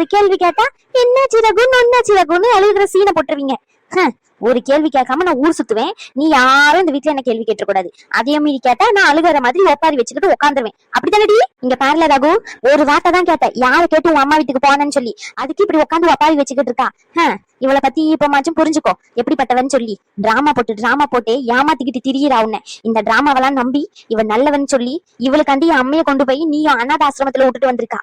ஒரு கேள்வி கேட்டா என்ன சிறகு என்ன சிறகுன்னு அழுகிற சீனை போட்டுருவீங்க. ஒரு கேள்வி கேட்காம நான் ஊர் சுத்துவேன். நீ யாரும் இந்த வீட்ல என்ன கேள்வி கேட்டக்கூடாது அதே மீறி கேட்டா நான் அழுகிற மாதிரி ஒப்பாரி வச்சுக்கிட்டு உட்காந்துருவேன் அப்படித்தானடி? இங்க பாருல ரகு ஒரு வார்த்தை தான் கேட்டேன். யாரை கேட்டு உன் அம்மா வீட்டுக்கு போனேன்னு சொல்லி. அதுக்கு இப்படி உட்காந்து ஒப்பாரி வச்சுக்கிட்டு இருக்கா. இவளை பத்தி இப்பமாச்சும் புரிஞ்சுக்கோ. எப்படிப்பட்டவன் சொல்லி. டிராமா போட்டு டிராமா போட்டு ஏமாத்திக்கிட்டு திரியிறா உன்ன. இந்த டிராமாவெல்லாம் நம்பி இவன் நல்லவன் சொல்லி இவளுக்காண்டி என் அம்மையை கொண்டு போய் நீயும் அநாத ஆசிரமத்துல விட்டுட்டு வந்திருக்கா.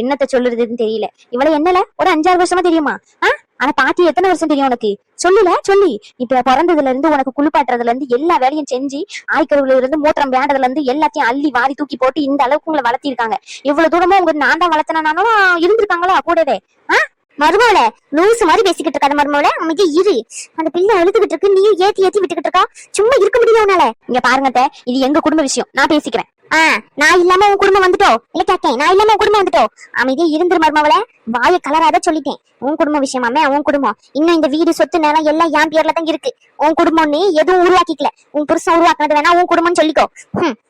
என்னத்த சொல்லுறதுன்னு தெரியல. இவளை என்னல? ஒரு அஞ்சாறு வருஷமா தெரியுமா? ஆஹ் ஆனா பாட்டி எத்தனை வருஷம் தெரியும் உனக்கு? சொல்லுல சொல்லி. இப்ப பிறந்ததுல இருந்து உனக்கு குளிப்பாட்டுறதுல இருந்து எல்லா வேலையும் செஞ்சு ஆய்க்கருவுல இருந்து மூத்திரம் வேண்டதுல இருந்து எல்லாத்தையும் அள்ளி வாரி தூக்கி போட்டு இந்த அளவுக்கு உங்களை வளர்த்திருக்காங்க. இவ்வளவு தூரமா உங்க நான் தான் வளர்த்தனாலும் இருந்திருக்காங்களா கூடவே? ஆ? மருமவள லூசு மாதிரி பேசிக்கிட்டு இருக்காத மருமவள அமைதி இரு. அந்த பிள்ளை அழுதுகிட்டு இருக்கு. நீயும் ஏத்தி ஏத்தி விட்டுக்கிட்டு இருக்கா? சும்மா இருக்க முடியும் உன்னால? இங்க பாருங்க இது எங்க குடும்ப விஷயம். நான் பேசிக்கிறேன். ஆ நான் இல்லாம உன் குடும்பம் வந்துட்டோ? இல்ல கேட்டேன் நான் இல்லாம உன் குடும்பம் வந்துட்டோ? அமைதியா இருந்துரு மருமவள. வாய கலராத சொல்லிட்டேன். உன் குடும்ப விஷயமாமே உன் குடும்பம். இன்னும் இந்த வீடு சொத்து நிலம் எல்லாம் என் பேர்ல தான் இருக்கு. உன் குடும்பம் நீ எதுவும் உருவாக்கிக்கல. உன் புருஷன் உருவாக்குனது வேணா உன் குடும்பம்னு சொல்லிக்கோ.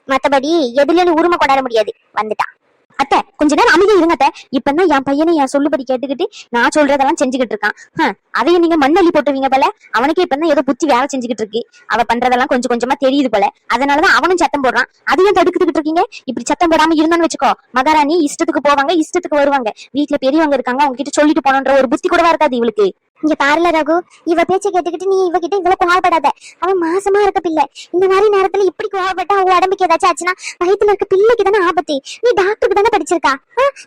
மத்தபடி எதுலயும் உரிமை கொண்டாட முடியாது. வந்துட்டான். அத்தை கொஞ்ச நேரம் அமைதியா இருங்க அத்தை. இப்பதான் என் பையனை என் சொல்லுபடி கேட்டுக்கிட்டு நான் சொல்றதெல்லாம் செஞ்சுக்கிட்டு இருக்கான். ஹம், அதையும் நீங்க மண்ணள்ளி போட்டுவீங்க போல. அவனுக்கு இப்பதான் ஏதோ புத்தி வேலை செஞ்சுக்கிட்டு இருக்கு. அவ பண்றதெல்லாம் கொஞ்சம் கொஞ்சமா தெரியுது போல. அதனாலதான் அவனும் சத்தம் போடுறான். அதையும் தடுத்துக்கிட்டு இருக்கீங்க? இப்படி சத்தம் போடாம இருந்தான்னு வச்சுக்கோ. மகாராணி இஷ்டத்துக்கு போவாங்க இஷ்டத்துக்கு வருவாங்க. வீட்டுல பெரியவங்க இருக்காங்க அவங்க கிட்ட சொல்லிட்டு போனன்ற ஒரு புத்தி கூடவா இருக்காது இவளுக்கு. இங்க பாருல ரகு இவ பேச்ச கேட்டுக்கிட்டு நீ இவகிட்ட இவ்வளவு கோவப்படாத. அவன் மாசமா இருக்க பிள்ளை. இந்த மாதிரி நேரத்துல இப்படி கோவப்பட்டா அவ உடம்புக்கு ஏதாச்சும் ஆச்சுன்னா வயித்துல இருக்க பிள்ளைக்கு தானே ஆபத்து. நீ டாக்டருக்கு தானே படிச்சிருக்கா?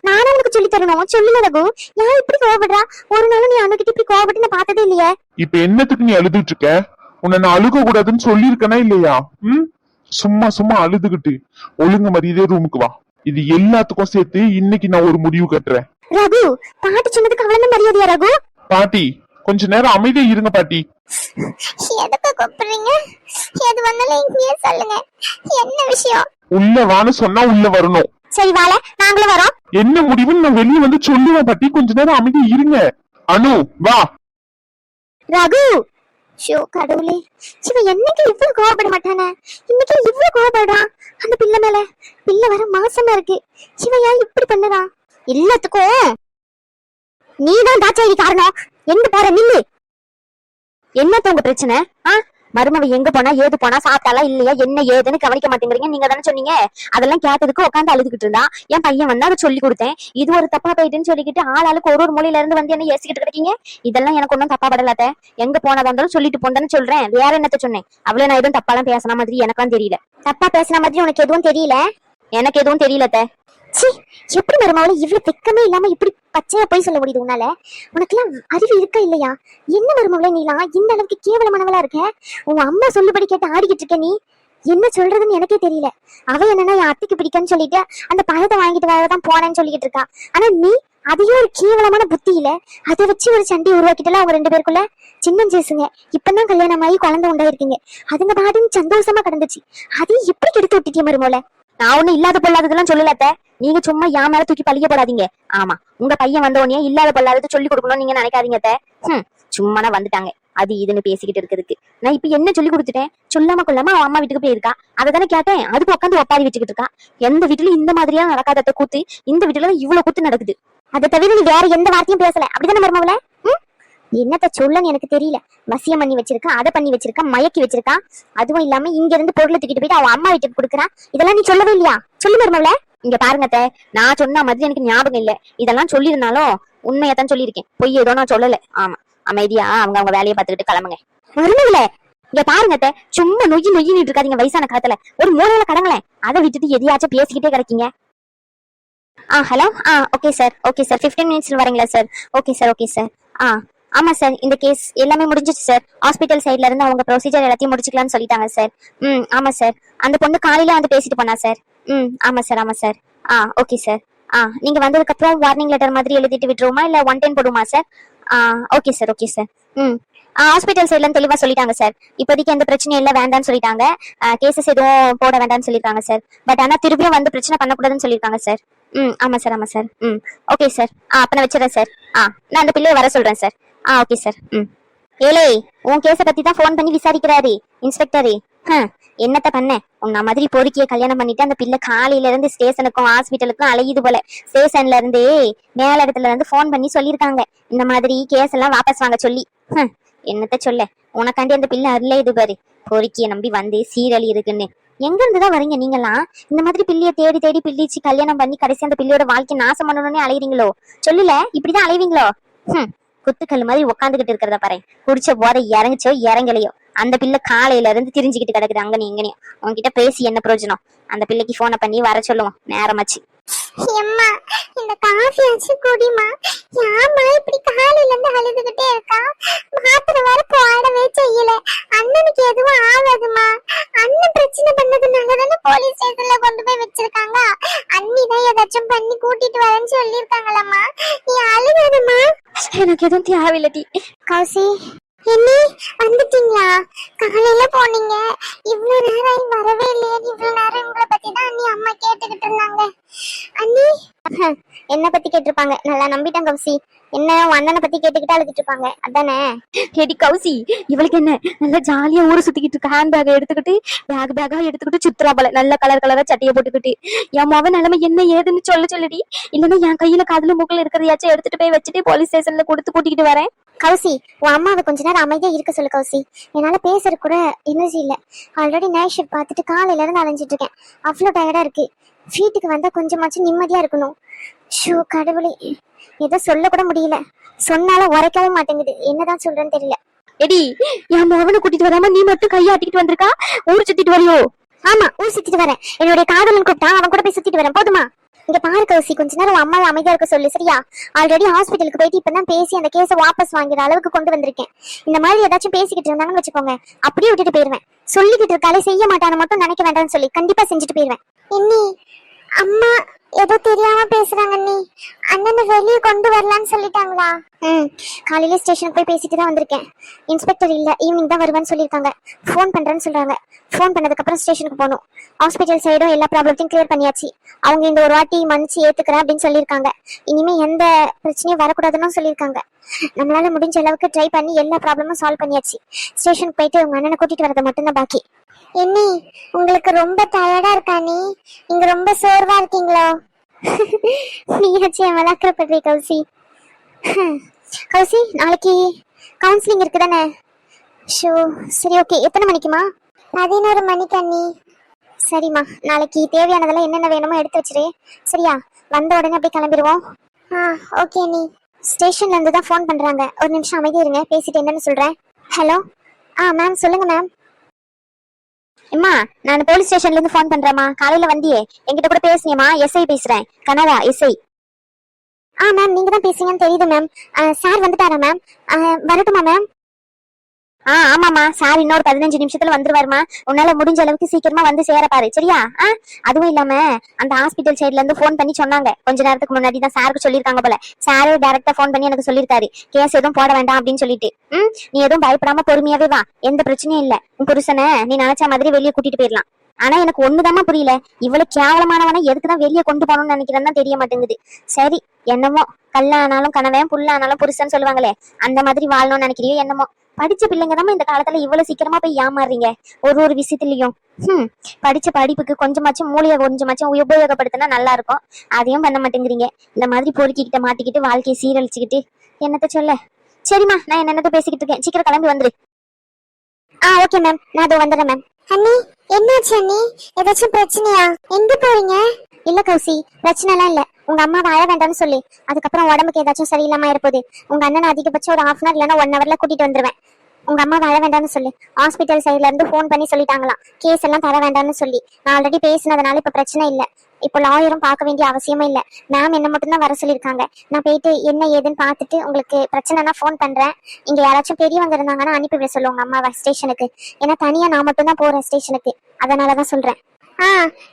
நானும் அவனுக்கு சொல்லி தரணும். சொல்லல ரகு ஏன் இப்படி கோவப்படுறா? ஒரு நாள் நீ அவனுக்கிட்ட இப்படி கோவப்பட்டு நான் பார்த்ததே இல்லையே. இப்ப என்னத்துக்கு நீ அழுதுட்டு இருக்க? உன்னை நான் அழுக கூடாதுன்னு சொல்லியிருக்கனா இல்லையா? ம்? சும்மா சும்மா அழுதுகிட்டு. ஒழுங்கு மரியாதை ரூமுக்கு வா. இது எல்லாத்துக்கும் சேர்த்து இன்னைக்கு நான் ஒரு முடிவு கட்டுறேன். ரகு பாட்டு சொன்னதுக்கு அவ்வளவு மரியாதையா ரகு? பாட்டி கொஞ்ச நேரம் அமைதியா இருங்க பாட்டி. எதுக்கு கூப்பிடுறீங்க? எது வந்தாலும் இங்கேயே சொல்லுங்க. என்ன விஷயம்? உள்ள வான்னு சொன்னா உள்ள வரணும். சரி வாழ. நாங்களும் வரோம். என்ன முடிவுன்னு நான் வெளியே வந்து சொல்லுவேன் பாட்டி. கொஞ்ச நேரம் அமைதியா இருங்க. அனு வா. ரகு! ஷோ கடவுளே. இவன் என்னைக்கு இவ்வளவு கோவப்பட மாட்டானே? இன்னைக்கு இவ்வளவு கோவப்படுறான் அந்த பிள்ளை மேல பிள்ளை வர மாசமா இருக்கு. இவன் ஏன் இப்படி பண்ணுறான் எல்லாத்துக்கும் நீதான் தாச்சாயி காரணம். எங்க போற நில்லு? என்னத்த உங்க பிரச்சனை? ஆ? மருமவ எங்க போனா ஏது போனா சாப்பிட்டாலா இல்லையா என்ன ஏதுன்னு கவனிக்க மாட்டேங்கிறீங்க. நீங்க தானே சொன்னீங்க. அதெல்லாம் கேட்டதுக்கு உட்காந்து அழுதுகிட்டு இருந்தா. என் பையன் வந்தா அதை சொல்லி கொடுத்தேன். இது ஒரு தப்பா போயிட்டுன்னு சொல்லிக்கிட்டு ஆள் ஆளுக்கு ஒரு ஒரு மூலையில இருந்து வந்து என்ன ஏசிக்கிட்டு கிடைக்கீங்க? இதெல்லாம் எனக்கு ஒன்றும் தப்பா படலாத்த. எங்க போனதா இருந்தாலும் சொல்லிட்டு போந்தான்னு சொல்றேன். வேற என்னத்த சொன்னேன்? அவ்வளவு நான் எதுவும் தப்பாலாம் பேசின மாதிரி எனக்கும் தெரியல. தப்பா பேசுன மாதிரி உனக்கு எதுவும் தெரியல? எனக்கு எதுவும் தெரியலத்த. சி எப்படி மருமாவளை இவ்வளவு வெக்கமே இல்லாம இப்படி பச்சையா போய் சொல்ல முடியுது உன்னால? உனக்கெல்லாம் அறிவு இருக்கா இல்லையா? என்ன மருமாவளை நீலாம் இந்த அளவுக்கு கேவலமானவளா இருக்க? உன் அம்மா சொல்லுபடி கேட்டு ஆடிக்கிட்டு இருக்க நீ? என்ன சொல்றதுன்னு எனக்கே தெரியல. அவ என்னன்னா என் அத்தைக்கு பிடிக்கன்னு சொல்லிட்டு அந்த பழத்தை வாங்கிட்டு வரதான் போனேன்னு சொல்லிக்கிட்டு இருக்கா. ஆனா நீ அதையும் ஒரு கேவலமான புத்தி இல்ல அதை வச்சு ஒரு சண்டை உருவாக்கிட்டல அவங்க ரெண்டு பேருக்குள்ள? சின்னஞ்சேசுங்க இப்பதான் கல்யாணம் ஆகி குழந்தை உண்டாயிருக்கீங்க. அதுங்க பாட்டுன்னு சந்தோஷமா கிடந்துச்சு. அதையும் எப்படி கெடுத்து விட்டுட்டே மருமோல நான் ஒண்ணும் இல்லாத பொல்லாததெல்லாம் சொல்லலத்த நீங்க சும்மா என் மேல தூக்கி பழிய போடாதீங்க. ஆமா உங்க பையன் வந்த உடனே இல்லாத பொல்லாதது சொல்லி கொடுக்கணும்னு நீங்க நினைக்காதீங்க அத்தை. சும்மா வந்துட்டாங்க. அது இதுன்னு பேசிக்கிட்டு இருக்கிறதுக்கு. நான் இப்ப என்ன சொல்லி கொடுத்துட்டேன்? சொல்லாம கொள்ளாம அவன் அம்மா வீட்டுக்கு போயிருக்கா? அதை தானே கேட்டேன். அதுக்கு உட்காந்து ஒப்பாரி வச்சுக்கிட்டு இருக்கா? எந்த வீட்டுல இந்த மாதிரியா நடக்காத கூத்து இந்த வீட்டுல இவ்வளவு கூத்து நடக்குது. அதை தவிர நீ வேற எந்த வார்த்தையும் பேசல. அப்படிதானே மருமவளை? என்னத்த சொல்லன்னு எனக்கு தெரியல. வசியம் பண்ணி வச்சிருக்கான் அதை பண்ணி வச்சிருக்கான் மயக்கி வச்சிருக்கான் அதுவும் இல்லாம இங்க இருந்து பொருளை தூக்கிட்டு போயிட்டு அவன் அம்மா வீட்டுக்கு கொடுக்குறான் இதெல்லாம் நீ சொல்லவே இல்லையா? சொல்லு மருமவள. இங்க பாருங்க அத்தை, நான் சொன்ன மாதிரி எனக்கு ஞாபகம் இல்ல. இதெல்லாம் சொல்லியிருந்தாலும் உண்மையத்தான் சொல்லியிருக்கேன். பொய் ஏதோ நான் சொல்லல. ஆமா அமைதியா அவங்க அவங்க வேலையை பார்த்துக்கிட்டு கிளம்புங்க. மருமவள இங்க பாருங்க அத்தை, சும்மா நொய்யி நொய்யின்னு இருக்காதீங்க வயசான காலத்துல. ஒரு மூலையில கடங்களேன். அதை விட்டுட்டு எதையாச்சும் பேசிக்கிட்டே கிடைக்கீங்க. ஆ ஹலோ? ஆ okay sir okay sir fifteen மினிட்ஸ்ல வரீங்களா sir okay sir okay sir ஆ ஆமா சார் இந்த கேஸ் எல்லாமே முடிஞ்சிச்சு சார் ஹாஸ்பிட்டல் சைட்ல இருந்து அவங்க ப்ரொசீஜர் எல்லாத்தையும் முடிச்சுக்கலாம்னு சொல்லிட்டாங்க சார் ம் ஆமா சார் அந்த பொண்ணு காலையில வந்து பேசிட்டு போனா சார் ம் ஆமா சார் ஆமா சார் ஆ ஓகே சார் ஆ நீங்க வந்ததுக்கு அப்புறம் வார்னிங் லெட்டர் மாதிரி எழுதிட்டு விட்டுருவோமா? இல்ல ஒன் டைம் போடுமா சார் ஆ ஓகே சார் ஓகே சார் ம். ஹாஸ்பிட்டல் சைட்ல இருந்து தெளிவா சொல்லிட்டாங்க சார் இப்போதைக்கு எந்த பிரச்சனையும் இல்ல வேண்டாம்னு சொல்லிட்டாங்க. கேசஸ் எதுவும் போட வேண்டாம்னு சொல்லிருக்காங்க சார் பட் ஆனா திருப்பியும் வந்து பிரச்சனை பண்ணக்கூடாதுன்னு சொல்லிருக்காங்க சார் ம் ஆமா சார் ஆமா சார் ம். ஓகே சார் ஆ அப்ப நான் வச்சிடறேன் சார் ஆ நான் அந்த பிள்ளைய வர சொல்றேன் சார் ஆ ஓகே சார் ம். ஏலே உன் கேஸை பத்தி தான் ஃபோன் பண்ணி விசாரிக்கிறாரு இன்ஸ்பெக்டரு ஹம், என்னத்த பண்ண? உன்ன மாதிரி பொறுக்கிய கல்யாணம் பண்ணிட்டு அந்த பிள்ளை காலையில இருந்து ஸ்டேஷனுக்கும் ஹாஸ்பிட்டலுக்கும் அலையுது போல. ஸ்டேஷன்ல இருந்தே மேல இடத்துல இருந்து ஃபோன் பண்ணி சொல்லியிருக்காங்க இந்த மாதிரி கேஸ் எல்லாம் வாபஸ் வாங்க சொல்லி. ஹம், என்னத்த சொல்ல? உனக்காண்டி அந்த பிள்ளை அருளையுது பாரு. பொறுக்கிய நம்பி வந்து சீரழி இருக்குன்னு. எங்க இருந்துதான் வரீங்க நீங்களாம் இந்த மாதிரி பிள்ளைய தேடி தேடி பிள்ளிச்சு கல்யாணம் பண்ணி கடைசி அந்த பிள்ளையோட வாழ்க்கை நாசம் பண்ணணும்னே அலையுறீங்களோ? சொல்லல இப்படிதான் அலைவீங்களோ? ஹம், குத்துக்கல் மாதிரி உட்காந்துக்கிட்டு இருக்கிறத பாரு. குடிச்ச போதை இறங்குச்சோ இறங்கலையோ. அந்த பிள்ளை காலையில இருந்து திரிஞ்சுக்கிட்டு கிடக்குது அங்க நீங்கனையும் உன்கிட்ட பேசி என்ன பிரயோஜனம்? அந்த பிள்ளைக்கு போனை பண்ணி வர சொல்லுவோம். நேரமாச்சு. எம்மா இந்த காஃபி வச்சு குடிமா யாமா இப்படி காலையில இருந்து அழுதுகிட்டே இருக்கா? மாத்திரை வர போடவே செய்யல. அண்ணனுக்கு எதுவும் ஆகாதுமா அண்ணன் பிரச்சனை பண்ணதுனால தானே போலீஸ் ஸ்டேஷன்ல கொண்டு போய் வச்சிருக்காங்க. அண்ணி தான் ஏதாச்சும் பண்ணி கூட்டிட்டு வரேன்னு சொல்லிருக்காங்களம்மா நீ அழுகாதம்மா. எனக்கு எதுவும் தேவையில்லடி கௌசி என்னி வந்துட்டீங்களா? காலையில போனீங்க. இவ்வளவு நேரம் ஆகி வரவே இல்லையே. இவ்வளவு நேரம் உங்களை பத்தி தான் அண்ணி அம்மா கேட்டுக்கிட்டு இருந்தாங்க. அண்ணி? என்ன பத்தி கேட்டிருப்பாங்க. நல்லா நம்பிட்டேன் கௌசி. என்ன உன் அண்ணனை பத்தி கேட்டுக்கிட்டு அழுதுட்டு இருப்பாங்க அதானே? ஹெடி கௌசி இவளுக்கு என்ன? நல்லா ஜாலியா ஊரு சுத்திக்கிட்டு இருக்க ஹேண்ட் பேக் எடுத்துக்கிட்டு பேக் பேக்கா எடுத்துக்கிட்டு சுத்துறா போல. நல்ல கலர் கலரா சட்டையை போட்டுக்கிட்டு. என் மவ நிலைமை என்ன ஏதுன்னு சொல்ல சொல்லுடி. இல்லன்னா என் கையில காதுல மூக்கல இருக்கிறதையாச்சும் எடுத்துட்டு போய் வச்சுட்டு போலீஸ் ஸ்டேஷன்ல கொடுத்து கூட்டிட்டு வரேன். கௌசி உன் அம்மாவை கொஞ்ச நேரம் அமைதியா இருக்க சொல்லு கௌசி. என்னால பேசுறது கூட எனர்ஜி இல்ல. ஆல்ரெடி நைட் ஷிஃப்ட் பார்த்துட்டு காலையில இருந்து அலைஞ்சிட்டு இருக்கேன். அவ்வளோ டயர்டா இருக்கு. வீட்டுக்கு வந்தா கொஞ்சமாச்சும் நிம்மதியா இருக்கணும். ஷூ கடவுளே. ஏதோ சொல்ல கூட முடியல. சொன்னாலும் உரைக்கவும் மாட்டேங்குது. என்னதான் சொல்றேன்னு தெரியல. எடி என் மவனை கூட்டிட்டு வராம நீ மட்டும் கையாட்டிக்கிட்டு வந்திருக்கா? ஊர் சுத்திட்டு வரையோ? ஆமா ஊர் சுத்திட்டு வரேன். என்னுடைய காதலன் கூப்பிட்டா அவன் கூட போய் சுத்திட்டு வரேன். போதுமா? இங்க பாரு கௌசி கொஞ்ச நேரம் அம்மா அம்மாவை அமைதியா இருக்க சொல்லு சரியா? ஆல்ரெடி ஹாஸ்பிட்டலுக்கு போயிட்டு இப்பதான் பேசி அந்த கேஸை வாபஸ் வாங்குற அளவுக்கு கொண்டு வந்திருக்கேன். இந்த மாதிரி ஏதாச்சும் பேசிக்கிட்டு இருந்தாங்கன்னு வச்சுக்கோங்க. அப்படியே விட்டுட்டு போயிருவேன். சொல்லிக்கிட்டு இருக்காலே செய்ய மாட்டான்னு மட்டும் நினைக்க வேண்டாம்னு சொல்லி கண்டிப்பா செஞ்சுட்டு போயிருவேன். இன்னி அம்மா ஏதோ தெரியாம பேசுறாங்க நீ அண்ணனை வெளியே கொண்டு வரலான்னு சொல்லிட்டாங்களா? ம் காலையில ஸ்டேஷனுக்கு போய் பேசிட்டு தான் வந்திருக்கேன். இன்ஸ்பெக்டர் இல்ல ஈவினிங் தான் வருவான்னு சொல்லியிருக்காங்க. ஃபோன் பண்றேன்னு சொல்றாங்க. ஃபோன் பண்ணதுக்கு அப்புறம் ஸ்டேஷனுக்கு போகணும். ஹாஸ்பிட்டல் சைடும் எல்லா ப்ராப்ளத்தையும் கிளியர் பண்ணியாச்சு. அவங்க இந்த ஒரு வாட்டி மன்னிச்சு ஏத்துக்கிறேன் அப்படின்னு சொல்லியிருக்காங்க. இனிமே எந்த பிரச்சனையும் வரக்கூடாதுன்னு சொல்லியிருக்காங்க. நம்மளால முடிஞ்ச அளவுக்கு ட்ரை பண்ணி எல்லா ப்ராப்ளமும் சால்வ் பண்ணியாச்சு. ஸ்டேஷனுக்கு போயிட்டு உங்க அண்ணனை கூட்டிட்டு வரது மட்டும்தான் பாக்கி. என்னி உங்களுக்கு ரொம்ப டயர்டா இருக்கா நீ? நீங்க ரொம்ப சோர்வா இருக்கீங்களோ? நீயாச்சும் என் வளர்க்கப்படுறீ கௌசி. கௌசி நாளைக்கு கவுன்சிலிங் இருக்கு தானே ஷோ சரி ஓகே எத்தனை மணிக்குமா? பதினோரு மணிக்கு அண்ணி. சரிம்மா நாளைக்கு தேவையானதெல்லாம் என்னென்ன வேணுமோ எடுத்து வச்சிரு. சரியா? வந்த உடனே அப்படியே கிளம்பிடுவோம். ஆ ஓகே நீ ஸ்டேஷன்ல இருந்து தான் ஃபோன் பண்றாங்க. ஒரு நிமிஷம் அமைதியா இருங்க. பேசிட்டு என்னன்னு சொல்றேன். ஹலோ ஆ மேம் சொல்லுங்க மேம் அம்மா நான் போலீஸ் ஸ்டேஷன்ல இருந்து ஃபோன் பண்றேம்மா. காலையில வந்தியே. என்கிட்ட கூட பேசுனியம்மா எஸ்ஐ பேசுறேன். கனடா எஸ்ஐ ஆ மேம் நீங்க தான் பேசுறீங்கன்னு தெரியுது மேம் சார் வந்துட்டாரா மேம் வரட்டுமா மேம் ஆ ஆமாமா சார் இன்னொரு பதினஞ்சு நிமிஷத்துல வந்துருவாருமா உன்னால முடிஞ்ச அளவுக்கு சீக்கிரமா வந்து சேர பாரு சரியா? ஆ அதுவும் இல்லாம அந்த ஹாஸ்பிட்டல் சைடுல இருந்து ஃபோன் பண்ணி சொன்னாங்க. கொஞ்ச நேரத்துக்கு முன்னாடி தான் சாருக்கு சொல்லிருக்காங்க போல. சாரே டைரக்டா ஃபோன் பண்ணி எனக்கு சொல்லிருக்காரு. கேஸ் எதுவும் போட வேண்டாம் அப்படின்னு சொல்லிட்டு. ம் நீ எதுவும் பயப்படாம பொறுமையாவே வா. எந்த பிரச்சனையும் இல்ல. உன் புருஷனை நீ நினைச்ச மாதிரி வெளியே கூட்டிட்டு போயிடலாம். ஆனா எனக்கு ஒண்ணுதாம்மா புரியல. இவ்வளவு கேவலமானவனை எதுக்குதான் வெளியே கொண்டு போகணும்னு நினைக்கிறேன்னு தான் தெரிய மாட்டேங்குது. சரி என்னமோ கல்லானாலும் கணவன் புல்லானாலும் புருஷன் சொல்லுவாங்களே அந்த மாதிரி வாழணும்னு நினைக்கிறியோ என்னமோ. படிச்ச பிள்ளைங்க தான் இந்த காலத்துல இவ்வளவு சீக்கிரமா போய் ஏமாறுறீங்க. ஒரு ஒரு விஷயத்துலயும். ஹம். படிச்ச படிப்புக்கு கொஞ்சமாச்சும் மூளையை கொஞ்சமாச்சும் உபயோகப்படுத்தினா நல்லா இருக்கும் அதையும் பண்ண மாட்டேங்கிறீங்க. இந்த மாதிரி பொறுக்கிக்கிட்ட மாட்டிக்கிட்டு வாழ்க்கையை சீரழிச்சுக்கிட்டு என்னத்த சொல்ல? சரிம்மா நான் என்னென்னத்த பேசிக்கிட்டு இருக்கேன். சீக்கிரம் கிளம்பி வந்துரு. ஆ ஓகே மேம் நான் அதை வந்துடுறேன் மேம் அண்ணி என்னாச்சு அண்ணி? ஏதாச்சும் பிரச்சனையா? எங்க போறீங்க? இல்ல கௌசி பிரச்சனை எல்லாம் இல்ல. உங்க அம்மா வாழ வேண்டாம்னு சொல்லி. அதுக்கப்புறம் உடம்புக்கு ஏதாச்சும் சரியில்லாம இருப்போது உங்க அண்ணன் அதிகபட்சம் ஒரு ஹாஃப் அன் அவர் இல்லைன்னா ஒன் ஹவர்ல கூட்டிட்டு வந்துருவேன். உங்க அம்மா வாழ வேண்டாம்னு சொல்லி. ஹாஸ்பிட்டல் சைடுல இருந்து ஃபோன் பண்ணி சொல்லிட்டாங்களாம். கேஸ் எல்லாம் தர வேண்டாம்னு சொல்லி. நான் ஆல்ரெடி பேசினதுனால இப்ப பிரச்சனை இல்ல. இப்போ லாயரும் பார்க்க வேண்டிய அவசியமே இல்ல. மேம் என்ன மட்டும் தான் வர சொல்லியிருக்காங்க. நான் போயிட்டு என்ன ஏதுன்னு பார்த்துட்டு உங்களுக்கு பிரச்சனைனா ஃபோன் பண்றேன். இங்க யாராச்சும் பெரியவங்க இருந்தாங்கன்னா அனுப்பி விட சொல்லுவாங்க அம்மாவை ஸ்டேஷனுக்கு ஏன்னா தனியா நான் மட்டும் தான் போறேன் ஸ்டேஷனுக்கு அதனாலதான் சொல்றேன். ஆ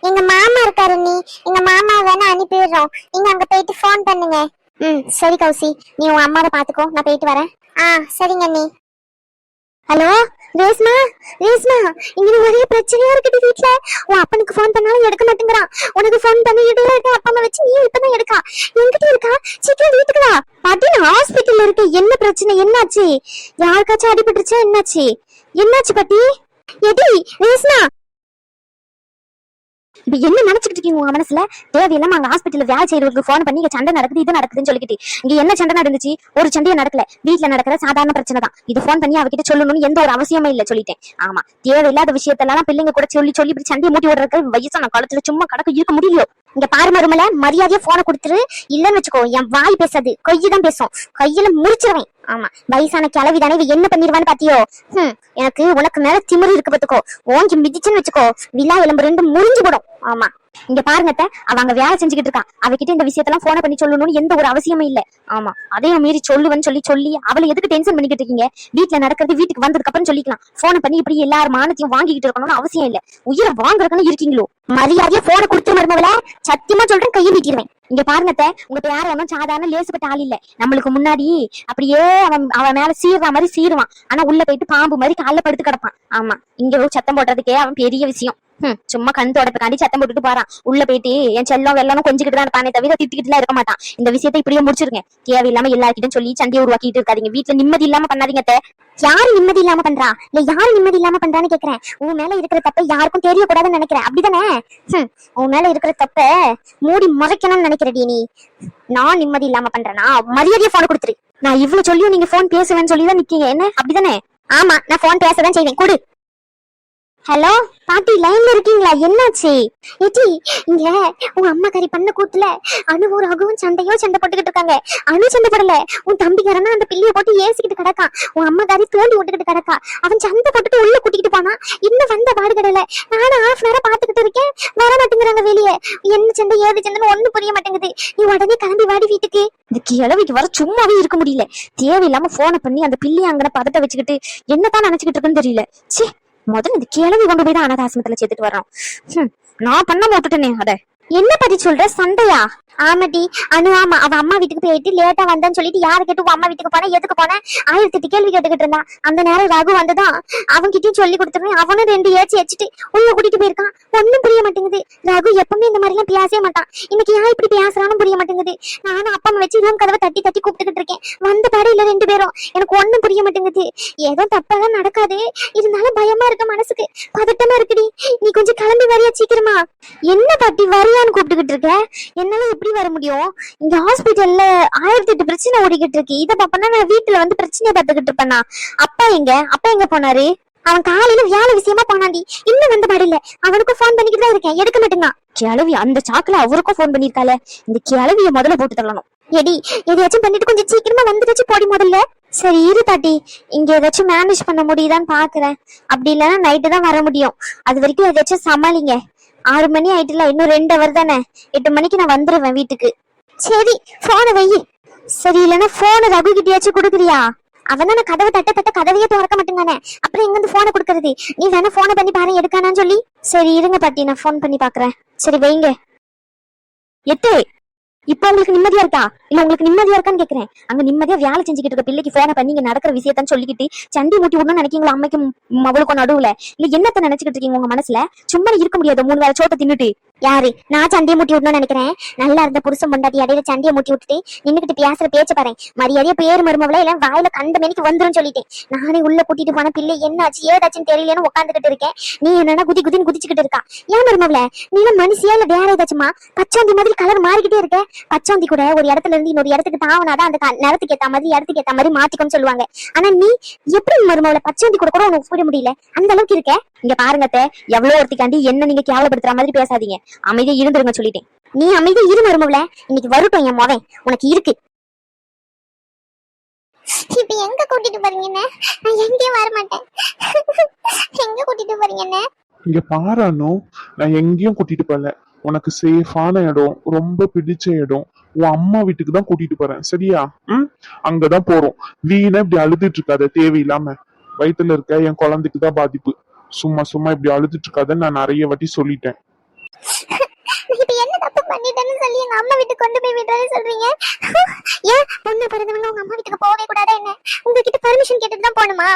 எங்க மாமா இருக்காரு நீ. எங்க மாமா வேணா அனுப்பி விடுறோம். நீங்க அங்க போயிட்டு ஃபோன் பண்ணுங்க. ம் சரி கௌசி. நீ உன் அம்மாவை பாத்துக்கோ நான் போயிட்டு வரேன். ஆ சரிங்க நீ. ஹலோ ரேஸ்மா ரேஸ்மா இங்க ஒரே பிரச்சனையா இருக்குது வீட்ல. உன் அப்பனுக்கு ஃபோன் பண்ணாலும் எடுக்க மாட்டேங்கிறான். உனக்கு ஃபோன் பண்ணிக்கிட்டே இருக்க அப்பா அம்மா வச்சு நீ இப்பதான் எடுக்கா. என்கிட்ட இருக்கா? சீக்கிரம் வீட்டுக்கு வா. பாட்டி நான் ஹாஸ்பிட்டல்ல இருக்க. என்ன பிரச்சனை? என்னாச்சு? யாருக்காச்சும் அடிபட்டுருச்சா? என்னாச்சு? என்னாச்சு பாட்டி? எடி ரேஸ்மா இப்ப என்ன நினைச்சுக்கிட்டு இருக்கீங்க உங்க மனசுல? தேவையில்லாம அங்க ஹாஸ்பிட்டல்ல வேலை செய்யறவங்களுக்கு ஃபோன் பண்ணி இங்க சண்டை நடக்குது இது நடக்குதுன்னு சொல்லிக்கிட்டு. இங்க என்ன சண்டை நடந்துச்சு? ஒரு சண்டையும் நடக்கல. வீட்ல நடக்கிற சாதாரண பிரச்சனை தான். இது ஃபோன் பண்ணி அவகிட்ட சொல்லணும்னு எந்த ஒரு அவசியமே இல்ல சொல்லிட்டேன். ஆமா. தேவையில்லாத விஷயத்தெல்லாம் பிள்ளைங்க கூட சொல்லி சொல்லி இப்படி சண்டையை மூட்டி விடுறதுக்கு வயசான காலத்துல சும்மா கடக்க இருக்க முடியலையோ? இங்க பாரு மருமல மரியாதையா போனை கொடுத்துரு. இல்லன்னு வச்சுக்கோ என் வாய் பேசாது. கொய்யதான் பேசும். கையில முடிச்சிருவேன் ஆமா. வயசான கிளவி தானே என்ன பண்ணிருவான்னு பாத்தியோ? ஹம், எனக்கு உனக்கு மேல திமிரு இருக்கு பாத்துக்கோ. ஓங்கி மிதிச்சுன்னு வச்சுக்கோ. விழா எலும்பு ரெண்டு முறிஞ்சு போடும். ஆமா. இங்க பாருங்கத்த அவ அங்க வேலை செஞ்சுக்கிட்டு இருக்கா. அவகிட்ட இந்த விஷயத்தெல்லாம் போன பண்ணி சொல்லணும்னு எந்த ஒரு அவசியமும் இல்ல. ஆமா அதையும் மீறி சொல்லுவேன்னு சொல்லி சொல்லி அவளை எதுக்கு டென்ஷன் பண்ணிக்கிட்டு இருக்கீங்க? வீட்ல நடக்கிறது வீட்டுக்கு வந்ததுக்கு அப்புறம் சொல்லிக்கலாம். போன பண்ணி இப்படி எல்லாரும் மானத்தையும் வாங்கிக்கிட்டு இருக்கணும்னு அவசியம் இல்ல. உயிரை வாங்குறதுன்னு இருக்கீங்களோ? மரியாதையா போனை கொடுத்து மருமவள சத்தியமா சொல்றேன் கையை நீட்டிடுவேன் இங்க பாருங்கத்த உங்க பேர ஒன்றும் சாதாரண லேசுப்பட்ட ஆள் இல்ல. நம்மளுக்கு முன்னாடி அப்படியே அவன் அவன் மேல சீர்ற மாதிரி சீருவான். ஆனா உள்ள போயிட்டு பாம்பு மாதிரி கால படுத்து கிடப்பான். ஆமா இங்க ஒரு சத்தம் போடுறதுக்கே அவன் பெரிய விஷயம். சும்மா கண் தொடப்பக்காண்டி சத்தம் போட்டுட்டு போறான். உள்ள போயிட்டு என் செல்லம் வெள்ளம் கொஞ்சிக்கிட்டு தான் இருப்பானே தவிர திட்டிக்கிட்டுலாம் இருக்க மாட்டான். இந்த விஷயத்தை இப்படியே முடிச்சிருங்க. தேவையில்லாம எல்லாருக்கிட்டும் சொல்லி சண்டையை உருவாக்கிட்டு இருக்காதீங்க. வீட்டுல நிம்மதி இல்லாம பண்ணாதீங்க யாரு நிம்மதி இல்லாம பண்றா? இல்ல யாரு நிம்மதி இல்லாம பண்றான்னு கேக்குறேன். உன் மேல இருக்கிற தப்ப யாருக்கும் தெரியக்கூடாதுன்னு நினைக்கிறேன். அப்படிதானே? உன் மேல இருக்கிற தப்ப மூடி மறைக்கணும்னு நினைக்கிறடி நீ. நான் நிம்மதி இல்லாம பண்றேனா? மரியாதையா போன் கொடுத்துரு. நான் இவ்வளவு சொல்லியும் நீங்க போன் பேசுவேன்னு சொல்லி தான் நிக்கீங்க. என்ன? அப்படிதானே? ஆமா நான் போன் பேசதான் செய்வேன். கொடு. ஹலோ பாட்டி லைன்ல இருக்கீங்களா? என்னாச்சு? ஏட்டி இங்க உங்க அம்மா கறி பண்ண கூத்துல அணுவும் ரகுவும் சண்டையோ சண்டை போட்டுக்கிட்டு இருக்காங்க. அணு சண்டை போடல. உன் தம்பிக்காரனா அந்த பிள்ளைய போட்டு ஏசிக்கிட்டு கிடக்கான் உன் அம்மா கறி தோண்டி விட்டுக்கிட்டு கிடக்கா. அவன் சண்டை போட்டுட்டு உள்ள கூட்டிக்கிட்டு போனா இன்னும் வந்த பாடு கிடையில நானும் ஹாஃப் நேரம் பாத்துக்கிட்டு இருக்கேன். வர மாட்டேங்கிறாங்க வெளியே. என்ன சண்டை ஏது சண்டைன்னு ஒண்ணு புரிய மாட்டேங்குது. நீ உடனே கிளம்பி வாடி வீட்டுக்கு. இந்த கிழவிக்கு வர சும்மாவே இருக்க முடியல. தேவையில்லாம போனை பண்ணி அந்த பிள்ளைய அங்கன பதட்ட வச்சுக்கிட்டு என்னதான் நினைச்சுக்கிட்டு இருக்குன்னு தெரியல. ச்சே முதல்ல இந்த கிழவி கொண்டு போய் தான் அனாதாசிரமத்துல சேர்த்துட்டு வரோம் நான் பண்ண மாட்டுட்டேனே அத என்ன பத்தி சொல்ற? சண்டையா? ஆமாடி. அனு ஆமா. அவ அம்மா வீட்டுக்கு போயிட்டு லேட்டா வந்தான்னு சொல்லிட்டு யாரு கேட்டு அம்மா வீட்டுக்கு போனா எதுக்கு போனேன் ஆயிரத்தி எட்டு கேள்வி கேட்டுக்கிட்டு இருந்தான் அந்த நேரம் ரகு வந்துதான். அவன்கிட்டயும் சொல்லி கொடுத்துருவேன். அவனும் ரெண்டு ஏச்சு வச்சுட்டு உள்ள கூட்டிட்டு போயிருக்கான். ஒண்ணும் புரிய மாட்டேங்குது. ரகு எப்பவுமே இந்த மாதிரி எல்லாம் பேசவே மாட்டான். இன்னைக்கு ஏன் இப்படி பேசுறான்னு புரிய மாட்டேங்குது. நானும் அப்பா அம்மா வச்சு ரூம் கதவை தட்டி தட்டி கூப்பிட்டுக்கிட்டு இருக்கேன். வந்த பாடு இல்ல ரெண்டு பேரும். எனக்கு ஒண்ணும் புரிய மாட்டேங்குது. ஏதோ தப்பெல்லாம் நடக்காது. இருந்தாலும் பயமா இருக்கு மனசுக்கு. பதட்டமா இருக்குடி. நீ கொஞ்சம் கிளம்பி வரியா சீக்கிரமா? என்ன பாட்டி வரியான்னு கூப்பிட்டுக்கிட்டு இருக்க? என்னால எப்படி வர முடியும்? இங்க ஹாஸ்பிட்டல்ல ஆயிரத்தி எட்டு பிரச்சனை ஓடிக்கிட்டு இருக்கு. இத பாப்பனா நான் வீட்டுல வந்து பிரச்சனையை பார்த்துக்கிட்டு இருப்பேனா? அப்பா எங்க? அப்பா எங்க போனாரு? அவன் காலையில வேலை விஷயமா போனாண்டி இன்னும் வந்த பாடு இல்ல அவனுக்கும் ஃபோன் பண்ணிக்கிட்டு தான் இருக்கேன். எடுக்க மாட்டேங்கான் கிழவி அந்த சாக்குல அவருக்கும் போன் பண்ணிருக்காள இந்த கிழவிய முதல்ல போட்டு தள்ளணும். எடி எதையாச்சும் பண்ணிட்டு கொஞ்சம் சீக்கிரமா வந்துடுச்சு போடி முதல்ல. சரி இரு தாட்டி. இங்க ஏதாச்சும் மேனேஜ் பண்ண முடியுதான்னு பாக்குறேன். அப்படி இல்லைன்னா நைட்டு தான் வர முடியும். அது வரைக்கும் ஏதாச்சும் சமாளிங்க. ஆறு மணி ஆயிட்டுல இன்னும் ரெண்டு அவர் தானே? எட்டு மணிக்கு நான் வந்துருவேன் வீட்டுக்கு. சரி போனை வை. சரி இல்லைன்னா போனை ரகு கிட்டயாச்சும் கொடுக்குறியா? அவன் தானே கதவை தட்ட தட்ட கதவையே திறக்க மாட்டேங்கானே. அப்புறம் எங்க இருந்து போனை கொடுக்கறது? நீ வேணா போனை பண்ணி பாரு எடுக்கானான்னு சொல்லி. சரி இருங்க பாட்டி நான் ஃபோன் பண்ணி பாக்குறேன். சரி வைங்க. எட்டு. இப்ப உங்களுக்கு நிம்மதியா இருக்கா? இல்ல உங்களுக்கு நிம்மதியா இருக்கான்னு கேக்குறேன். அங்க நிம்மதியா வேலை செஞ்சுக்கிட்டு இருக்க பிள்ளைக்கு போன பண்ணி இங்க நடக்கிற விஷயத்தான் சொல்லிக்கிட்டு சண்டி மூட்டி விடணும்னு நினைக்கீங்களா? அம்மைக்கும் மவளுக்கும் நடுவுல? இல்ல என்னத்த நினைச்சுக்கிட்டு இருக்கீங்க உங்க மனசுல? சும்மா இருக்க முடியாது? மூணு வேலை சோத்த தின்னுட்டு. யாரு? நான் சண்டையை மூட்டி விடணும்னு நினைக்கிறேன். நல்லா இருந்த புருஷன் பொண்டாட்டி இடையில சண்டையை மூட்டி விட்டுட்டு நின்னுக்கிட்டு பேசுற பேச்ச பாரு. மரியாதையா பேர் மருமவள இல்ல வாயில கண்ட மணிக்கு வந்துரும் சொல்லிட்டேன். நானே உள்ள கூட்டிட்டு போன பிள்ளை என்னாச்சு ஏதாச்சுன்னு தெரியலன்னு உட்காந்துக்கிட்டு இருக்கேன். நீ என்னன்னா குதி குதின்னு குதிச்சுக்கிட்டு இருக்கா. ஏன் மருமவள? நீ எல்லாம் மனுஷியா இல்ல வேற ஏதாச்சுமா? பச்சாந்தி மாதிரி கலர் மாறிக்கிட்டே இருக்க. பச்சாந்தி கூட ஒரு இடத்துல இருந்து இன்னொரு இடத்துக்கு தாவனாதான் அந்த நேரத்துக்கு ஏத்த மாதிரி இடத்துக்கு ஏத்த மாதிரி மாத்திக்கணும்னு சொல்லுவாங்க. ஆனா நீ எப்படி மருமவள பச்சாந்தி கூட கூட உனக்கு முடியல? அந்த அளவுக்கு இருக்க? இங்க பாருங்க எவ்வளவு ஒருத்திக்காண்டி என்ன நீங்க கேவலப்படுத்துற மாதிரி பேசாதீங்க. அமைதியா இருந்துருங்க சொல்லிட்டேன். நீ அமைதி இரு மருமவள இன்னைக்கு வரட்டும் என் மவன். உனக்கு இருக்கு. இப்ப எங்க கூட்டிட்டு போறீங்க என்ன? நான் எங்கேயும் வர மாட்டேன் எங்க கூட்டிட்டு போறீங்க என்ன? இங்க பாரு அனு. நான் எங்கேயும் கூட்டிட்டு போகல உனக்கு சேஃபான இடம் ரொம்ப பிடிச்ச இடம். உன் அம்மா வீட்டுக்கு தான் கூட்டிட்டு போறேன். சரியா? ம்? அங்கதான் போறோம். வீணா இப்படி அழுதுட்டு இருக்காத தேவையில்லாம. வயித்துல இருக்க என் குழந்தைக்கு தான் பாதிப்பு. சும்மா சும்மா இப்படி அழுதுட்டு இருக்காதன்னு நான் நிறைய வாட்டி சொல்லிட்டேன். இப்ப என்ன தப்பு பண்ணிட்டேன்னு சொல்லி எங்க அம்மா வீட்டுக்கு கொண்டு போய் விடுறேன்னு சொல்றீங்க? ஏன் பொண்ணு பிறந்தவங்க உங்க அம்மா வீட்டுக்கு போகவே கூடாதா என்ன? உங்ககிட்ட பெர்மிஷன் கேட்டுட்டு தான் போகணுமா?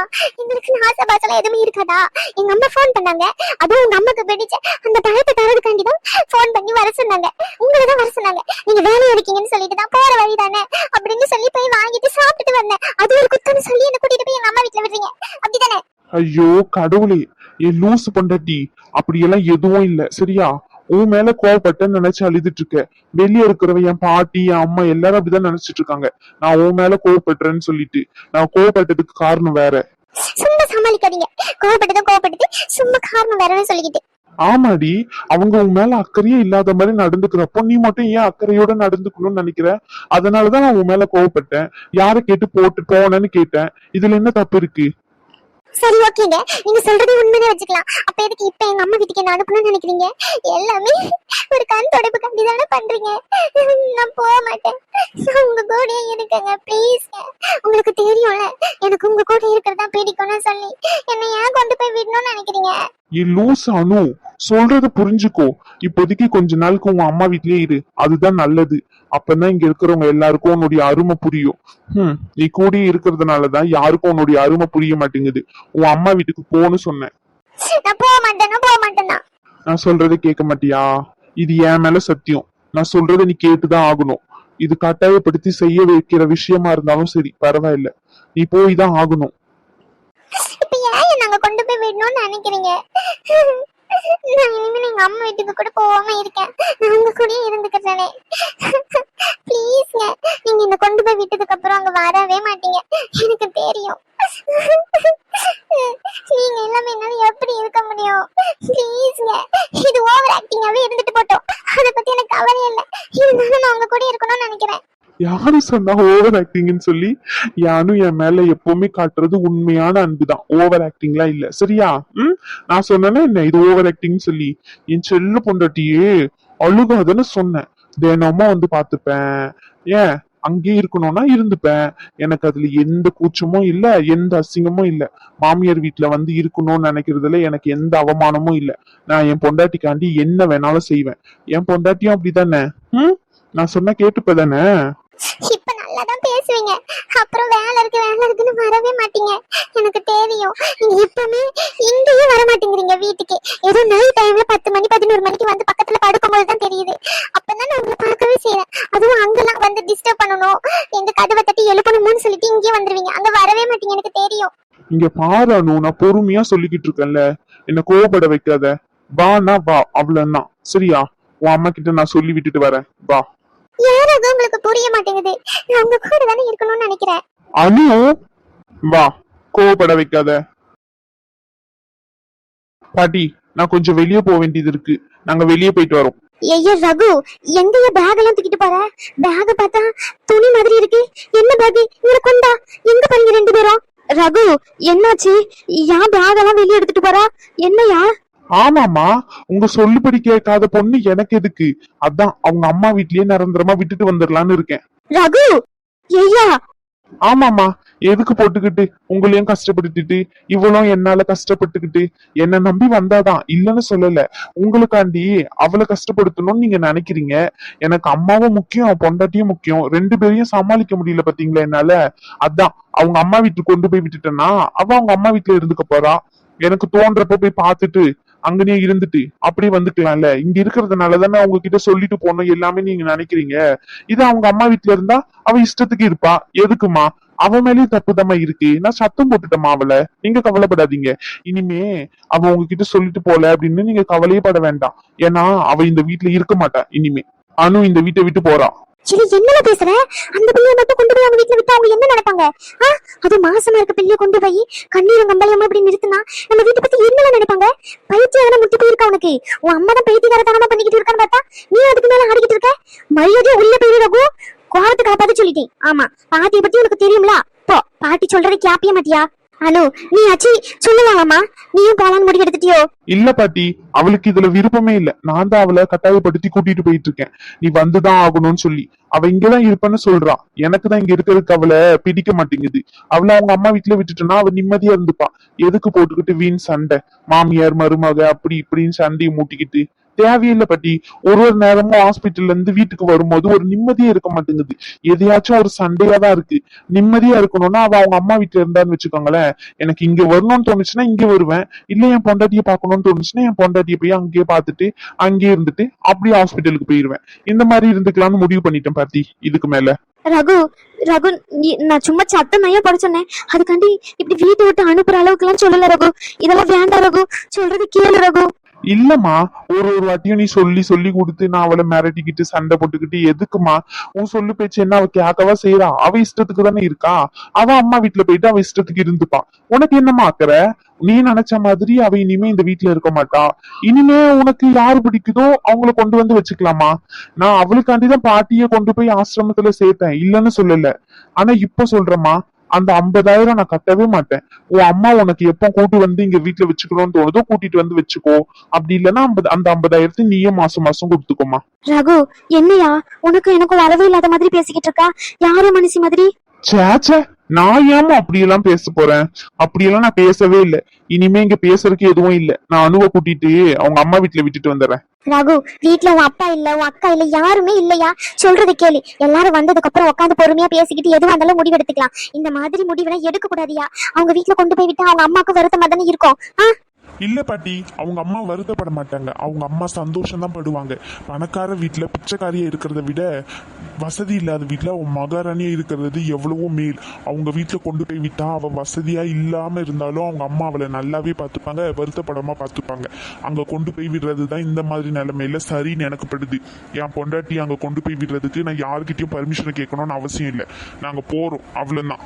எங்களுக்கு ஆசை பாசலாம் எதுவுமே இருக்காதா? எங்க அம்மா ஃபோன் பண்ணாங்க. அதுவும் உங்க அம்மாக்கு பிடிச்ச அந்த பழத்தை தரதுக்காண்டி தான் ஃபோன் பண்ணி வர சொன்னாங்க. உங்களை தான் வர சொன்னாங்க. நீங்க வேலையா இருக்கீங்கன்னு சொல்லிட்டு தான் போற வழி தானே? அப்படின்னு சொல்லி போய் வாங்கிட்டு சாப்பிட்டுட்டு வந்தேன். அது ஒரு குத்தம்னு சொல்லி என்ன கூட்டிட்டு போய் எங்க அம்மா வீட்டுல விடுறீங்க. அப்படிதானே? ஐயோ கடவுளே. என் லூசு பொண்டாட்டி. அப்படியெல்லாம் எதுவும் இல்ல. சரியா? உன் மேல கோவப்பட்டேன்னு நினைச்சு அழுதுட்டு இருக்க. வெளியே இருக்கிறவ என் பாட்டி என் அம்மா எல்லாரும் அப்படிதான் நினைச்சிட்டு இருக்காங்க. நான் உன் மேல கோவப்படுறேன்னு சொல்லிட்டு. நான் கோவப்பட்டதுக்கு காரணம் வேற. சும்மா சமாளிக்காதீங்க. கோவப்பட்டதும் கோவப்பட்டது சும்மா காரணம் வேறன்னு சொல்லிக்கிட்டு. ஆமாடி. அவங்க உன் மேல அக்கறையே இல்லாத மாதிரி நடந்துக்கிறப்போ நீ மட்டும் ஏன் அக்கறையோட நடந்துக்கணும்னு நினைக்கிற? அதனாலதான் நான் உன் மேல கோவப்பட்டேன். யாரை கேட்டு போட்டு போனேன்னு கேட்டேன். இதுல என்ன தப்பு இருக்கு? சரி ஓகேங்க. நீங்க சொல்றதே உண்மையே வச்சுக்கலாம். அப்ப எதுக்கு இப்ப எங்க அம்மா வீட்டுக்கு என்ன அனுப்பணும்னு நினைக்கிறீங்க? எல்லாமே ஒரு கண் தொடப்பு கண்டி தானே பண்றீங்க. நான் போக மாட்டேன். உங்க கூடயே இருக்கங்க ப்ளீஸ் உங்களுக்கு தெரியும்ல எனக்கு உங்க கூட இருக்கிறதா பிடிக்கும்னு சொல்லி. என்ன ஏன் கொண்டு போய் விடணும்னு நினைக்கிறீங்க? ஏ லூஸ் அனு சொல்றத புரிஞ்சுக்கோ. இப்போதைக்கு கொஞ்ச நாளுக்கு உன் அம்மா வீட்லயே இரு. அதுதான் நல்லது. அப்பதான் இங்க இருக்கிறவங்க எல்லாருக்கும் உன்னுடைய அருமை புரியும். ஹம் நீ கூடயே இருக்கிறதுனாலதான் யாருக்கும் உன்னுடைய அருமை புரிய மாட்டேங்குது. உன் அம்மா வீட்டுக்கு போன்னு சொன்னேன். நான் போக மாட்டேன் போக மாட்டேன்னா நான். சொல்றதை கேட்க மாட்டியா? இது என் மேல சத்தியம். நான் சொல்றதை நீ கேட்டுதான் ஆகணும். இது கட்டாயப்படுத்தி செய்ய வைக்கிற விஷயமா இருந்தாலும் சரி பரவாயில்ல. நீ போய் தான் ஆகணும். இப்ப ஏன் நாங்க கொண்டு போய் விடணும்னு நினைக்கிறீங்க? நான் இனிமேல் எங்க அம்மா வீட்டுக்கு கூட போகாம இருக்கேன். நான் உங்க கூடயே இருந்துக்கிறேனே. ப்ளீஸ்ங்க நீங்க என்ன கொண்டு போய் விட்டதுக்கு அப்புறம் அங்க வரவே மாட்டீங்க. எனக்கு தெரியும். நீங்க எல்லாமே என்னால எப்படி இருக்க முடியும்? ப்ளீஸ்ங்க இது ஓவர் ஆக்டிங்காவே இருந்துட்டு போட்டோம். அத பத்தி எனக்கு கவலை இல்ல. இருந்தாலும் நான் உங்க கூட இருக்கணும்னு நினைக்கிறேன். யாரு சொன்னா ஓவர் ஆக்டிங்னு சொல்லி? யானும் என் மேல எப்பவுமே காட்டுறது உண்மையான அன்புதான். ஓவர் ஆக்டிங்லாம் இல்ல. சரியா? ம்? நான் சொன்னேன்னா என்ன? இது ஓவர் ஆக்டிங் சொல்லி. என் செல்ல பொண்டாட்டியே அழுகாதன்னு சொன்னேன். தினமும் வந்து பாத்துப்பேன் ஏன்? அங்கேயே இருக்கணும்னா இருந்துப்பேன். எனக்கு அதுல எந்த கூச்சமும் இல்ல எந்த அசிங்கமும் இல்ல. மாமியார் வீட்டுல வந்து இருக்கணும்னு நினைக்கிறதுல எனக்கு எந்த அவமானமும் இல்ல. நான் என் பொண்டாட்டிக்காண்டி என்ன வேணாலும் செய்வேன். என் பொண்டாட்டியும் அப்படிதானே? ம்? நான் சொன்ன கேட்டுப்பதானே? இப்ப பேசுவீங்க. அப்புறம் வேலை இருக்கு வேலை இருக்குன்னு வரவே மாட்டீங்க. எனக்கு தெரியும் நீங்க இப்பவுமே இங்கேயும் வர மாட்டேங்கிறீங்க வீட்டுக்கு. ஏதோ நைட் டைம்ல பத்து மணி பதினோரு மணிக்கு வந்து பக்கத்துல படுக்கும்போது தான் தெரியுது. அப்பதான் நான் உங்களை பார்க்கவே செய்யறேன் அதுவும் அங்கெல்லாம் வந்து டிஸ்டர்ப் பண்ணணும். எங்க கதவை தட்டி எழுப்பணும்னு சொல்லிட்டு இங்கேயே வந்துருவீங்க. அங்க வரவே மாட்டீங்க எனக்கு தெரியும் இங்க பாரு நான் பொறுமையா சொல்லிக்கிட்டு இருக்கேன்ல. என்ன கோவப்பட வைக்காத. வானா வா. அவ்வளவுதான். சரியா? உன் அம்மா கிட்ட நான் சொல்லி விட்டுட்டு வரேன். வா. யாராவது உங்களுக்கு புரிய மாட்டேங்குது. நான் உங்க கூட தானே இருக்கணும்னு நினைக்கிறேன். அனு வா கோவப்பட வைக்காத. பாட்டி நான் கொஞ்சம் வெளியே போக வேண்டியது இருக்கு. நாங்க வெளியே போயிட்டு வரோம். ஐயா ரகு எங்கயா பேக் எல்லாம் தூக்கிட்டு போற? பேக் பார்த்தா துணி மாதிரி இருக்கு. என்ன பேக் இவரை கொண்டா. எங்க போறீங்க ரெண்டு பேரும்? ரகு என்னாச்சு? ஏன் பேக் எல்லாம் வெளியே எடுத்துட்டு போறா? என்னையா? ஆமாமா உங்க சொல்லுபடி கேட்காத பொண்ணு எனக்கு எதுக்கு? அதான் அவங்க அம்மா வீட்லயே நிரந்தரமா விட்டுட்டு வந்துடலான்னு இருக்கேன். ரகு! ஐயா ஆமாமா எதுக்கு போட்டுக்கிட்டு உங்களையும் கஷ்டப்பட்டுட்டு இவளும் என்னால கஷ்டப்பட்டுக்கிட்டு என்ன நம்பி வந்தாதான் இல்லைன்னு சொல்லல. உங்களுக்காண்டி அவளை கஷ்டப்படுத்தணும்னு நீங்க நினைக்கிறீங்க. எனக்கு அம்மாவும் முக்கியம் பொண்டாட்டியும் முக்கியம். ரெண்டு பேரையும் சமாளிக்க முடியல பாத்தீங்களா என்னால? அதான் அவங்க அம்மா வீட்டுக்கு கொண்டு போய் விட்டுட்டேன்னா அவ அவங்க அம்மா வீட்டுல இருந்துக்க போறா. எனக்கு தோன்றப்ப போய் பார்த்துட்டு அங்கனே இருந்துட்டு அப்படியே வந்துக்கலாம்ல. இங்க இருக்கிறதுனால தானே உங்ககிட்ட சொல்லிட்டு போனோம் எல்லாமே நீங்க நினைக்கிறீங்க. இது அவங்க அம்மா வீட்டுல இருந்தா அவ இஷ்டத்துக்கு இருப்பா. எதுக்குமா? அவ மேலயும் தப்புதமா இருக்கு. நான் சத்தம் போட்டுட்டேமா அவளை. நீங்க கவலைப்படாதீங்க. இனிமே அவ உங்ககிட்ட சொல்லிட்டு போல அப்படின்னு நீங்க கவலையே பட வேண்டாம். ஏன்னா அவ இந்த வீட்டுல இருக்க மாட்டா இனிமே. அனு இந்த வீட்டை விட்டு போறா. சரி என்னல பேசுற? அந்த பிள்ளைய மட்டும் கொண்டு போய் அவங்க வீட்டுல விட்டு அவங்க என்ன நினைப்பாங்க? அது மாசமா இருக்க பிள்ளைய கொண்டு போய் கண்ணீரும் கம்பளையமா இப்படி நிறுத்தினா நம்ம வீட்டை பத்தி என்னல நினைப்பாங்க? பைத்தியம் முட்டி போயிருக்கா உனக்கு? உன் அம்மா தான் பைத்தியகாரத்தனமா பண்ணிக்கிட்டு இருக்கான்னு பார்த்தா நீ அதுக்கு மேல ஆடிக்கிட்டு இருக்க? மரியாதையா உள்ள போயிரு ரகு. கோவத்தை காப்பாத்து சொல்லிட்டேன். ஆமா பாட்டியை பத்தி உனக்கு தெரியும்ல? போ பாட்டி சொல்றதை கேப்பிய மாட்டியா? அனு நீ ஆச்சு சொல்லலாமா நீயும் போலான்னு முடிவு எடுத்துட்டியோ இல்ல பாட்டி அவளுக்கு இதுல விருப்பமே இல்ல. நான் தான் அவளை கட்டாயப்படுத்தி கூட்டிட்டு போயிட்டு இருக்கேன். நீ வந்துதான் ஆகணும்னு சொல்லி. அவ இங்கதான் இருப்பேன்னு சொல்றா. எனக்கு தான் இங்க இருக்கிறதுக்கு அவளை பிடிக்க மாட்டேங்குது. அவளை அவங்க அம்மா வீட்டுல விட்டுட்டோம்னா அவ நிம்மதியா இருந்துப்பா. எதுக்கு போட்டுக்கிட்டு வீண் சண்டை? மாமியார் மருமக அப்படி இப்படின்னு சண்டையை மூட்டிக்கிட்டு தேவையில்லை பாட்டி. ஒரு ஒரு நேரமும் ஹாஸ்பிட்டல்ல இருந்து வீட்டுக்கு வரும்போது ஒரு நிம்மதியே இருக்க மாட்டேங்குது. எதையாச்சும் ஒரு சண்டையா தான் இருக்கு. நிம்மதியா இருக்கணும்னா அவ அவங்க அம்மா வீட்டுல இருந்தான்னு வச்சுக்கோங்களேன். எனக்கு இங்க வரணும்னு தோணுச்சுன்னா இங்க வருவேன். இல்ல என் பொண்டாட்டியை பாக்கணும்னு தோணுச்சுன்னா என் பொண்டாட்டியை போய் அங்கேயே பார்த்துட்டு அங்கேயே இருந்துட்டு அப்படியே ஹாஸ்பிட்டலுக்கு போயிருவேன். இந்த மாதிரி இருந்துக்கலாம்னு முடிவு பண்ணிட்டேன் பாத்தி இதுக்கு மேல. ரகு ரகு நீ- நான் சும்மா சத்தம் நையா அதுக்காண்டி இப்படி வீட்டை விட்டு அனுப்புற அளவுக்கு எல்லாம் சொல்லல ரகு. இதெல்லாம் வேண்டாம் ரகு. சொல்றது கேளு ரகு. இல்லம்மா ஒரு ஒரு வாட்டியும் நீ சொல்லி சொல்லி கொடுத்து நான் அவளை மிரட்டிக்கிட்டு சண்டை போட்டுக்கிட்டு எதுக்குமா உன் சொல்லு பேச்சு என்ன? அவ கேட்கவா செய்யறா அவ இஷ்டத்துக்கு தானே இருக்கா? அவ அம்மா வீட்டுல போயிட்டு அவ இஷ்டத்துக்கு இருந்துப்பா. உனக்கு என்னம்மா அக்கறை நீ நினைச்ச மாதிரி அவ இனிமே இந்த வீட்டுல இருக்க மாட்டா. இனிமே உனக்கு யாரு பிடிக்குதோ அவங்கள கொண்டு வந்து வச்சுக்கலாமா? நான் அவளுக்காண்டிதான் பாட்டிய கொண்டு போய் ஆசிரமத்துல சேர்த்தேன். இல்லைன்னு சொல்லல. ஆனா இப்ப சொல்றேம்மா அந்த ஐம்பதாயிரம் நான் கட்டவே மாட்டேன். உன் அம்மா உனக்கு எப்போ கூட்டு வந்து இங்க வீட்டுல வச்சுக்கணும்னு தோணுதோ கூட்டிட்டு வந்து வச்சுக்கோ. அப்படி இல்லைன்னா அந்த ஐம்பதாயிரத்தை நீயே மாசம் மாசம் கொடுத்துக்கோமா ரகு என்னையா? உனக்கு எனக்கும் அளவே இல்லாத மாதிரி பேசிக்கிட்டு இருக்கா? யாரு மனுஷி மாதிரி? சேச்சே நான் ஏமா அப்படியெல்லாம் பேச போறேன்? அப்படியெல்லாம் நான் பேசவே இல்ல. இனிமே இங்க பேசுறதுக்கு எதுவும் இல்ல. நான் அனுவ கூட்டிட்டு அவங்க அம்மா வீட்டுல விட்டுட்டு வந்துடுறேன் ரகு வீட்ல உன் அப்பா இல்ல உன் அக்கா இல்ல யாருமே இல்லையா? சொல்றது கேளு. எல்லாரும் வந்ததுக்கு அப்புறம் உட்காந்து பொறுமையா பேசிக்கிட்டு எதுவா இருந்தாலும் முடிவு எடுத்துக்கலாம் இந்த மாதிரி முடிவெல்லாம் எடுக்க கூடாதியா அவங்க வீட்டுல கொண்டு போய் விட்டா அவங்க அம்மாக்கு வருத்தமா தானே இருக்கும். ஆ? இல்ல பாட்டி அவங்க அம்மா வருத்தப்பட மாட்டாங்க. அவங்க அம்மா சந்தோஷம் தான் படுவாங்க. பணக்கார வீட்டுல பிச்சைக்காரியா இருக்கிறத விட வசதி இல்லாத வீட்டுல அவன் மகாராணியா இருக்கிறது எவ்வளவோ மேல். அவங்க வீட்டுல கொண்டு போய் விட்டா அவ வசதியா இல்லாம இருந்தாலும் அவங்க அம்மா அவளை நல்லாவே பார்த்துப்பாங்க வருத்தப்படமாக பார்த்துப்பாங்க. அங்க கொண்டு போய் விடுறது தான் இந்த மாதிரி நிலைமையில சரின்னு எனக்கு படுது. என் பொண்டாட்டி அங்க கொண்டு போய் விடுறதுக்கு நான் யாருக்கிட்டயும் பர்மிஷன் கேட்கணும்னு அவசியம் இல்லை. நாங்க போறோம். அவ்வளவுதான்.